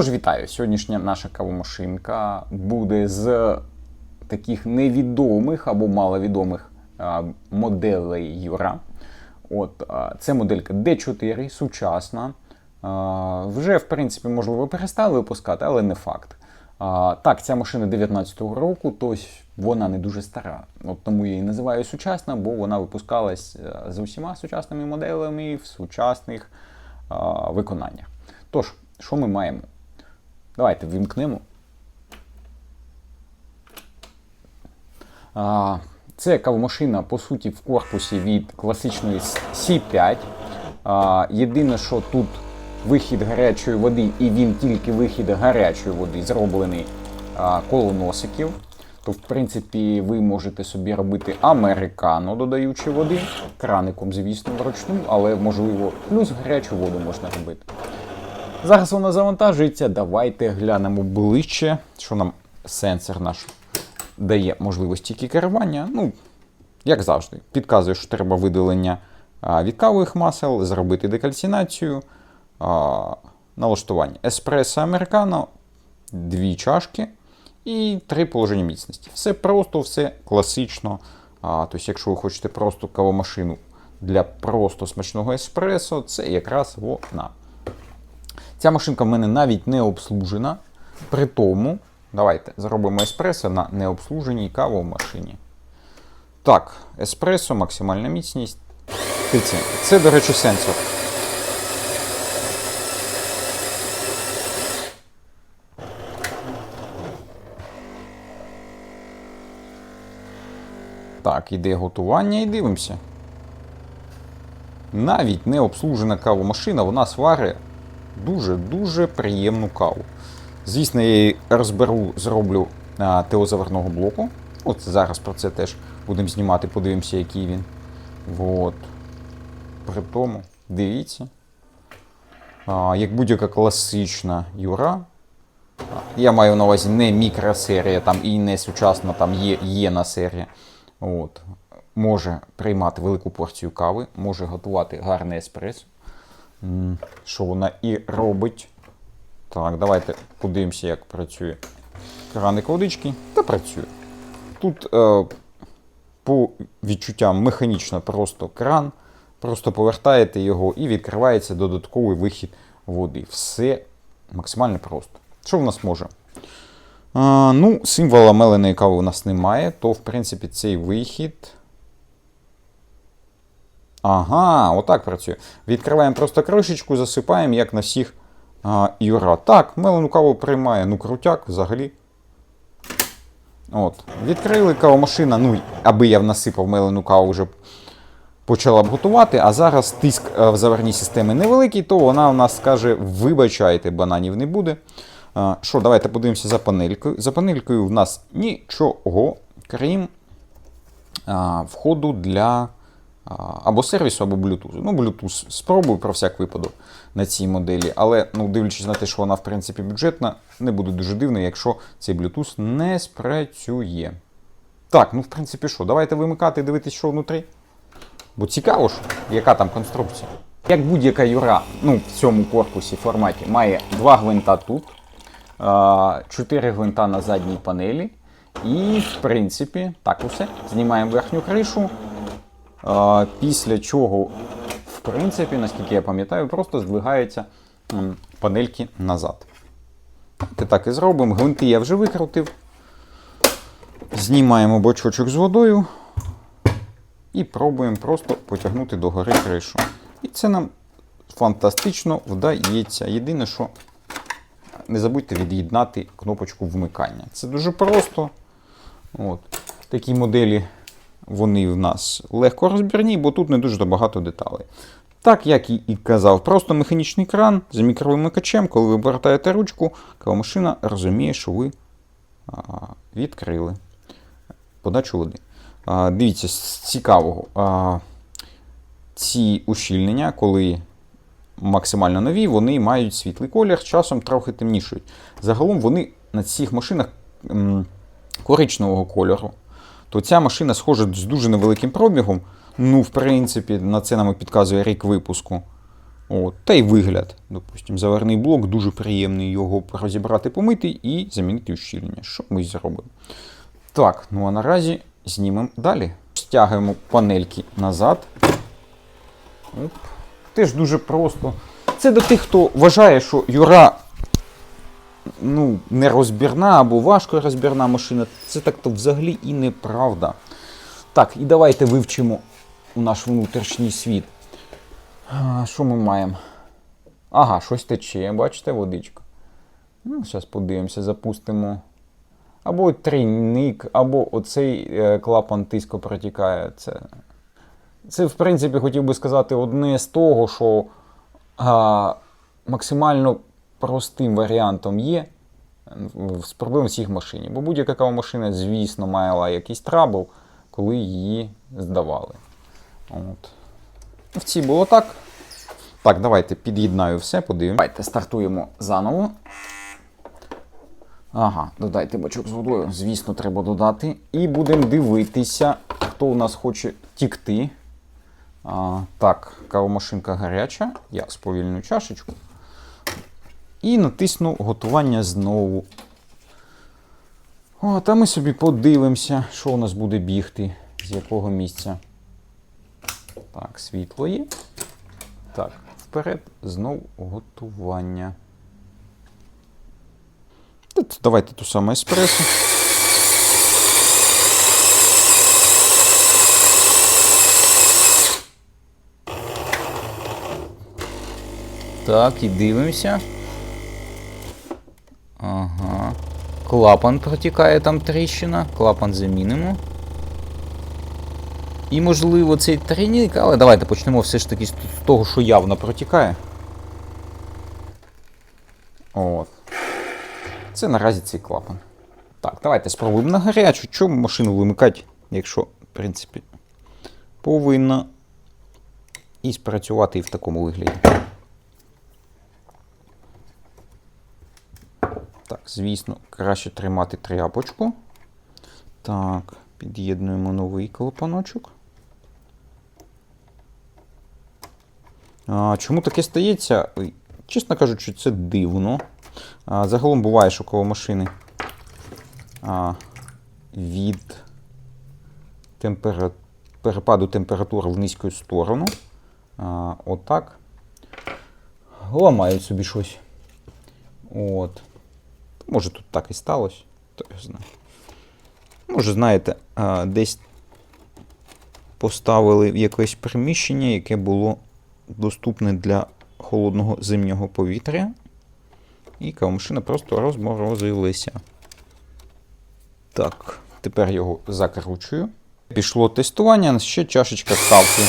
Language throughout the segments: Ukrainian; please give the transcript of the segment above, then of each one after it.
Тож вітаю! Сьогоднішня наша кавомашинка буде з таких невідомих або маловідомих моделей Юра. От, це моделька D4, сучасна. Вже, в принципі, можливо, перестали випускати, але не факт. Так, ця машина 19-го року, тобто вона не дуже стара. От тому я її називаю сучасна, бо вона випускалась е, з усіма сучасними моделями в сучасних виконаннях. Тож, що ми маємо? Давайте вимкнемо. Це кавомашина, по суті, в корпусі від класичної C5. Єдине, що тут вихід гарячої води, і він тільки вихід гарячої води зроблений коло носиків. То, в принципі, ви можете собі робити американо, додаючи води, краником, звісно, вручну, але можливо, плюс гарячу воду можна робити. Зараз вона завантажується. Давайте глянемо ближче, що нам сенсор наш дає можливості керування. Ну, як завжди, підказує, що треба видалення кавових масел, зробити декальцинацію, налаштування еспресо американо, дві чашки і три положення міцності. Все просто, все класично. Тобто, якщо ви хочете просто кавомашину для просто смачного еспресо, це якраз вона. Ця машинка в мене навіть не обслужена. При тому, давайте зробимо еспресо на необслуженій кавомашині. Так, еспресо, максимальна міцність. Це, до речі, сенсор. Так, іде готування і дивимося. Навіть не обслужена кавомашина, вона сварить дуже-дуже приємну каву. Звісно, я її розберу, зроблю заварного блоку. От зараз про це теж будемо знімати, подивимося, який він. От. При тому, дивіться. А, як будь-яка класична Юра. Я маю на увазі не мікросерія там і не сучасна там єна серія. От. Може приймати велику порцію кави, може готувати гарний еспресо. Що вона і робить. Так, давайте подивимося, як працює краник водички. Та працює. Тут е, по відчуттям механічно просто кран. Просто повертаєте його і відкривається додатковий вихід води. Все максимально просто. Що в нас може? А, ну, символа меленої кави у нас немає, то в принципі цей вихід. Ага, отак працює. Відкриваємо просто кришечку, засипаємо, як на всіх а, Юра. Так, мелену каву приймає, ну крутяк взагалі. От. Відкрили кавомашина, ну, аби я насипав мелену каву вже почала б готувати, а зараз тиск е, в заварній системі невеликий, то вона у нас скаже: вибачайте, бананів не буде. А, Що, давайте подивимося за панелькою. За панелькою в нас нічого, крім а, входу для або сервісу, або Bluetooth. Ну, Bluetooth спробую про всяк випадок на цій моделі, але ну, дивлячись на те, що вона в принципі бюджетна, не буде дуже дивно, якщо цей Bluetooth не спрацює. Так, ну в принципі, що, давайте вимикати і дивитись, що внутрі. Бо цікаво ж, яка там конструкція. Як будь-яка юра ну, в цьому корпусі форматі має два гвинта тут, чотири гвинта на задній панелі. І, в принципі, так усе. Знімаємо верхню кришу. Після чого, в принципі, наскільки я пам'ятаю, просто здвигаються панельки назад. Ти так і зробимо. Гвинти я вже викрутив. Знімаємо бочочок з водою і пробуємо просто потягнути догори кришу. І це нам фантастично вдається. Єдине, що не забудьте від'єднати кнопочку вмикання. Це дуже просто. От. Такі моделі вони в нас легко розбірні, бо тут не дуже багато деталей. Так, як і казав, просто механічний кран з мікровимикачем, коли ви обертаєте ручку, кавомашина розуміє, що ви відкрили подачу води. Дивіться, з цікавого. Ці ущільнення, коли максимально нові, вони мають світлий колір, часом трохи темнішують. Загалом вони на цих машинах коричневого кольору. То ця машина схожа з дуже невеликим пробігом. Ну, в принципі, на це нам підказує рік випуску. От, та й вигляд. Допустим, заварний блок дуже приємний його розібрати, помити і замінити ущільнення. Що ми зробимо? Так, ну а наразі знімемо далі. Стягуємо панельки назад. Оп. Теж дуже просто. Це до тих, хто вважає, що Юра ну, нерозбірна або важко розбірна машина. Це так то взагалі і неправда. Так, і давайте вивчимо наш внутрішній світ. Що ми маємо? Ага, щось тече, бачите, водичка. Ну, зараз подивимося, запустимо. Або трійник, або оцей е, клапан тиску протікає. Це, це, в принципі, хотів би сказати, одне з того, що а, максимально простим варіантом є в- з проблем всіх машин. Бо будь-яка кава машина, звісно, мала якийсь трабл, коли її здавали. От. В цій було так. Так, давайте під'єднаю все, подивимося. Давайте стартуємо заново. Ага, додайте бачок з водою. Звісно, треба додати. І будемо дивитися, хто у нас хоче тікти. А, так, кавомашинка гаряча. Я сповільню чашечку. І натисну готування знову. О, та ми собі подивимося, що у нас буде бігти, з якого місця. Так, світло є. Так, вперед, знов готування. Тут Давайте ту саму еспресо. Так, і дивимося. Ага. Клапан протікає там тріщина. Клапан замінимо. І, можливо, цей тренік, але давайте почнемо все ж таки з того, що явно протікає. От. Це наразі цей клапан. Так, давайте спробуємо на гарячу. Чому машину вимикати, якщо, в принципі, повинна і спрацювати і в такому вигляді. Так, звісно, краще тримати тряпочку. Так, під'єднуємо новий клапаночок. А, чому таке стається? Чесно кажучи, це дивно. А, загалом буває, що коло машини а, від темпера... перепаду температури в низьку сторону. А, отак. Ламають собі щось. От. Може тут так і сталося, хто його знає. Може, знаєте, десь поставили якесь приміщення, яке було доступне для холодного зимнього повітря. І кавомашина просто розморозилася. Так, тепер його закручую. Пішло тестування, ще чашечка кавки.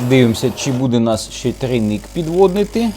Дивимося, чи буде нас ще трійник підводнити.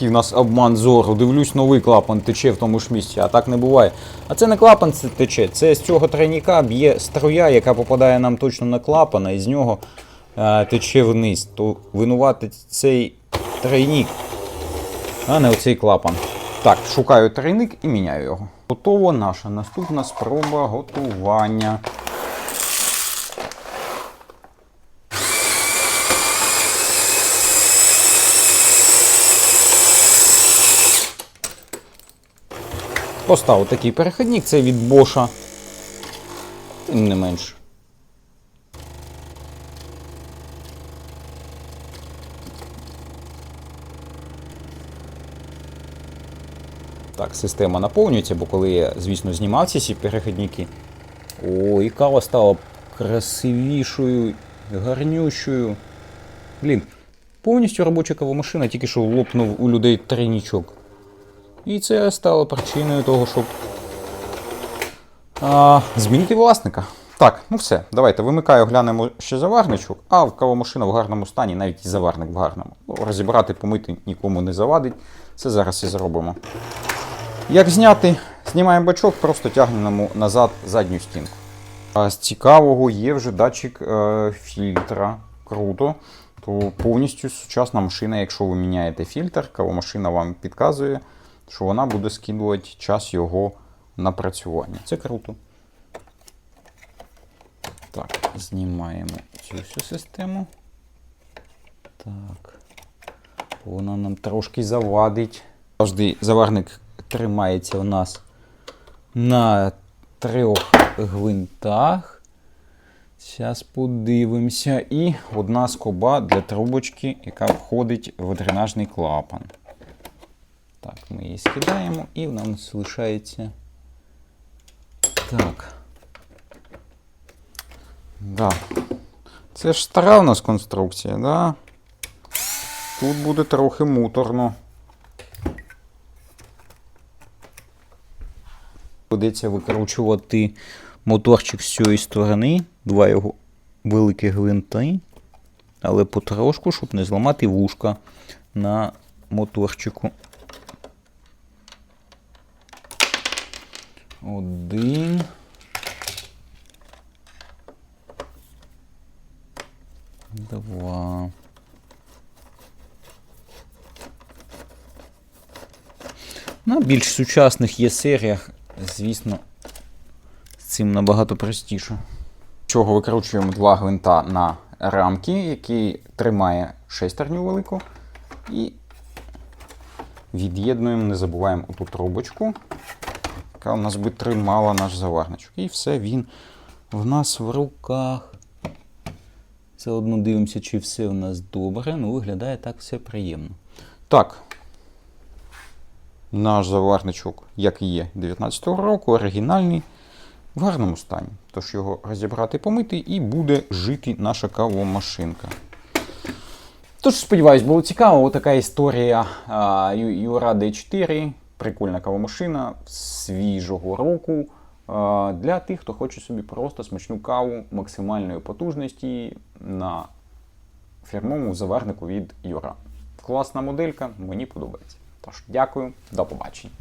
Який в нас обман зору. Дивлюсь, новий клапан тече в тому ж місці, а так не буває. А це не клапан тече, це з цього тройника б'є струя, яка попадає нам точно на клапана, і з нього е, тече вниз. То винувати цей тройник, а не оцей клапан. Так, шукаю тройник і міняю його. Готово наша наступна спроба готування. Поставив такий перехідник, це від Боша. Тим не менш. Так, система наповнюється, бо коли я, звісно, знімав ці перехідники. О, і кава стала красивішою, гарнющою. Блін, повністю робоча кавомашина, тільки що лопнув у людей тройничок. І це стало причиною того, щоб а, змінити власника. Так, ну все, давайте вимикаю, глянемо ще заварничок, а в кавомашина в гарному стані, навіть і заварник в гарному. Ну, Розібрати, помити нікому не завадить. Це зараз і зробимо. Як зняти? Знімаємо бачок, просто тягнемо назад задню стінку. А з цікавого є вже датчик е, фільтра. Круто. То повністю сучасна машина, якщо ви міняєте фільтр, кавомашина вам підказує, що вона буде скидувати час його напрацювання. Це круто. Так, знімаємо цю всю систему. Так. Вона нам трошки завадить. Завжди заварник тримається у нас на трьох гвинтах. Зараз подивимося. І одна скоба для трубочки, яка входить в дренажний клапан. Так, ми її скидаємо і в нас лишається. Так. Да. Це ж стара у нас конструкція, да? Тут буде трохи муторно. Придеться викручувати моторчик з цієї сторони, два його великі гвинти, але потрошку, щоб не зламати вушка на моторчику. Один. Два. На більш сучасних є серіях, звісно, з цим набагато простіше. Чого викручуємо два гвинта на рамки, який тримає шестерню велику. І від'єднуємо, не забуваємо оту трубочку, яка у нас би тримала наш заварничок. І все, він в нас в руках. Заодно дивимося, чи все в нас добре. Ну, виглядає так все приємно. Так. Наш заварничок, як і є 19-го року, оригінальний, в гарному стані. Тож його розібрати, помити і буде жити наша кавомашинка. Тож, сподіваюсь, було цікаво. Отака історія Юра D4. Прикольна кавомашина свіжого року. Для тих, хто хоче собі просто смачну каву максимальної потужності на фірмовому заварнику від Юра. Класна моделька, мені подобається. Тож, дякую, до побачення.